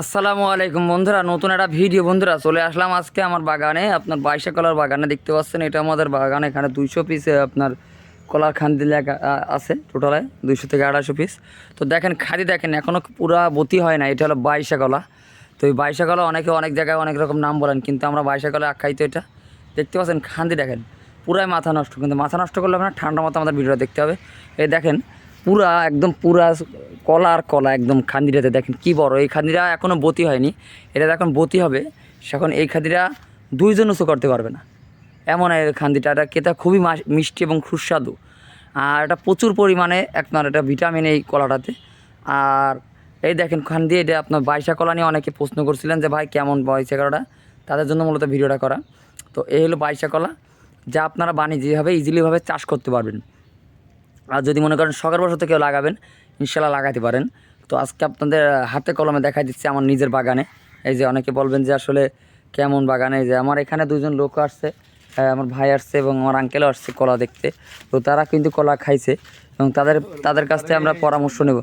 আসসালামু আলাইকুম বন্ধুরা, নতুন একটা ভিডিও বন্ধুরা, চলে আসলাম আজকে আমার বাগানে। আপনার বাইশে কলার বাগানে দেখতে পাচ্ছেন, এটা আমাদের বাগানে, এখানে দুইশো পিস আপনার কলার খান্দি আছে টোটালে দুইশো থেকে আড়াইশো পিস তো দেখেন, খাদি দেখেন এখনও পুরা বতি হয় না, এটা হলো বাইশে কলা। তো এই বাইশে কলা অনেকে অনেক জায়গায় অনেক রকম নাম বলেন, কিন্তু আমরা বাইশে কলা আখ্যায়িত এটা। দেখতে পাচ্ছেন, খান্দি দেখেন। পুরাই মাথা নষ্ট, কিন্তু মাথা নষ্ট করলে না ঠান্ডা মতো আমাদের ভিডিওটা দেখতে হবে। এই দেখেন, পুরা একদম পুরা কলা আর কলা একদম খান্দিটাতে দেখেন কি বড়, এই খান্দিটা এখনও বতি হয়নি। এটা যখন বতি হবে সেখন এই খান্দিটা দুইজন উঁচু করতে পারবে না। এমন এই খান্দিটা, এটা খেতে খুবই মিষ্টি এবং সুস্বাদু। আর এটা প্রচুর পরিমাণে আপনার এটা ভিটামিন এই কলাটাতে। আর এই দেখেন, খান্দি, এটা আপনার বাইশা কলা নিয়ে অনেকে প্রশ্ন করছিলেন যে, ভাই, কেমন বাইশা কলাটা? তাদের জন্য মূলত ভিডিওটা করা। তো এই হলো বাইশা কলা। যা আপনারা বাণিজ্যিকভাবে ইজিলিভাবে চাষ করতে পারবেন। আর যদি মনে করেন শখের বসত কেউ লাগাবেন ইনশাল্লাহ লাগাতে পারেন। তো আজকে আপনাদের হাতে কলমে দেখা দিচ্ছে আমার নিজের বাগানে। এই যে অনেকে বলবেন যে আসলে কেমন বাগানে যে আমার এখানে দুজন লোক আসছে আমার ভাই আসছে এবং আমার আঙ্কেলও আসছে কলা দেখতে। তো তারা কিন্তু কলা খাইছে এবং তাদের তাদের কাছ থেকে আমরা পরামর্শ নেব।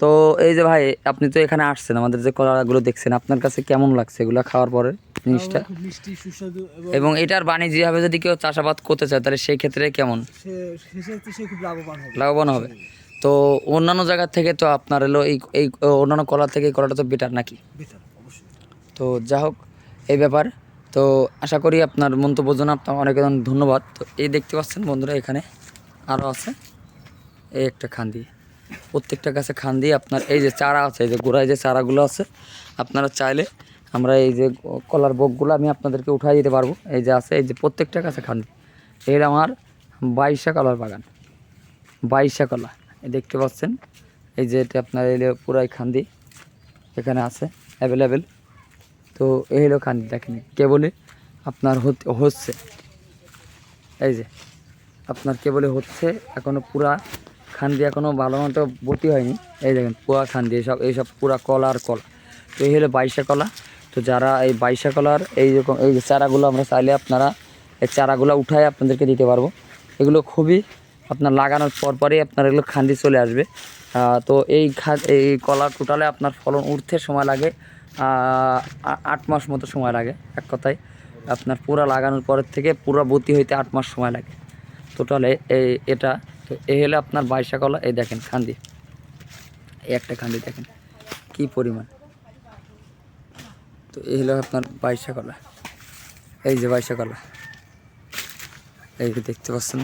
তো এই যে ভাই, আপনি তো এখানে আসছেন, আমাদের যে কলাগুলো দেখছেন, আপনার কাছে কেমন লাগছে এগুলো খাওয়ার পরে? জিনিসটা। মিষ্টি সুস্বাদু এবং এটার বাণিজ্যিকভাবে যদি কেউ চাষাবাদ করতে চায় তাহলে সেই ক্ষেত্রে কেমন? সে খুব লাভবান হবে। লাভবান হবে। তো অন্যান্য জায়গা থেকে তো আপনার এলো এই এই অন্যান্য কলা থেকে কলাটা তো বেটার নাকি? তো যা হোক এই ব্যাপার। তো আশা করি আপনার মন্তব্য জন্য আপনার অনেক ধন্যবাদ। তো এই দেখতে পাচ্ছেন বন্ধুরা এখানে আরও আছে। এই একটা খান্দি প্রত্যেকটা গাছে খান্দি আপনার এই যে চারা আছে এই যে গোড়ায় যে চারাগুলো আছে আপনারা চাইলে আমরা এই যে কলার বকগুলো আমি আপনাদেরকে উঠাই দিতে পারব। এই যে আছে, এই যে প্রত্যেকটা কাছে খান্দি এর আমার বাইশা কলার বাগান। বাইশা কলা। দেখতে পাচ্ছেন? এই যে এটা আপনার এই পুরাই খান্দি এখানে আছে অ্যাভেলেবেল তো এই হলো খান্দি, দেখেন, কেবলে আপনার হচ্ছে। এই যে, আপনার কেবলে হচ্ছে এখনও পুরা খান্দি এখনও ভালো মতো ভর্তি হয়নি। এই দেখেন, পুরা খান্দি এইসব এইসব পুরা কলা আর কলা। তো এই হলো বাইশা কলা। তো যারা এই বাইশা কলার এই রকম, এই চারাগুলো আমরা চাইলে আপনারা এই চারাগুলো উঠায় আপনাদেরকে দিতে পারব। এগুলো খুবই আপনার লাগানোর পরপরই আপনার এগুলো খান্দি চলে আসবে। তো এই খা, এই কলা টোটালে আপনার ফলন উঠতে সময় লাগে আট মাস মতো সময় লাগে, এক কথায়। আপনার পুরা লাগানোর পরের থেকে পুরো বতি হইতে আট মাস সময় লাগে। টোটালে এই, এটা, তো এ হলে আপনার বাইশা কলা এই দেখেন খান্দি। এই একটা খান্দি দেখেন, কি পরিমাণ। তো এই হলো আপনার বাইশা কলা। এই যে বাইশা কলা। এই দেখতে পাচ্ছেন।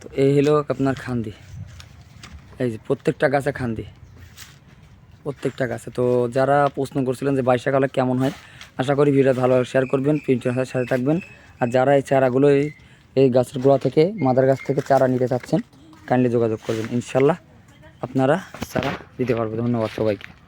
তো এই হলো আপনার খান্দি। এই যে প্রত্যেকটা গাছে খান্দি। প্রত্যেকটা গাছে। তো যারা প্রশ্ন করছিলেন যে বাইশা কলা কেমন হয়, আশা করি ভিডিও ভালো শেয়ার করবেন প্রিন্টের সাথে থাকবেন। আর যারা এই চারাগুলো এই গাছের গোড়া থেকে, মাদার গাছ থেকে চারা নিতে চাচ্ছেন কাইন্ডলি যোগাযোগ করবেন, ইনশাল্লাহ। আপনারা সারা দিতে পারব। ধন্যবাদ সবাইকে।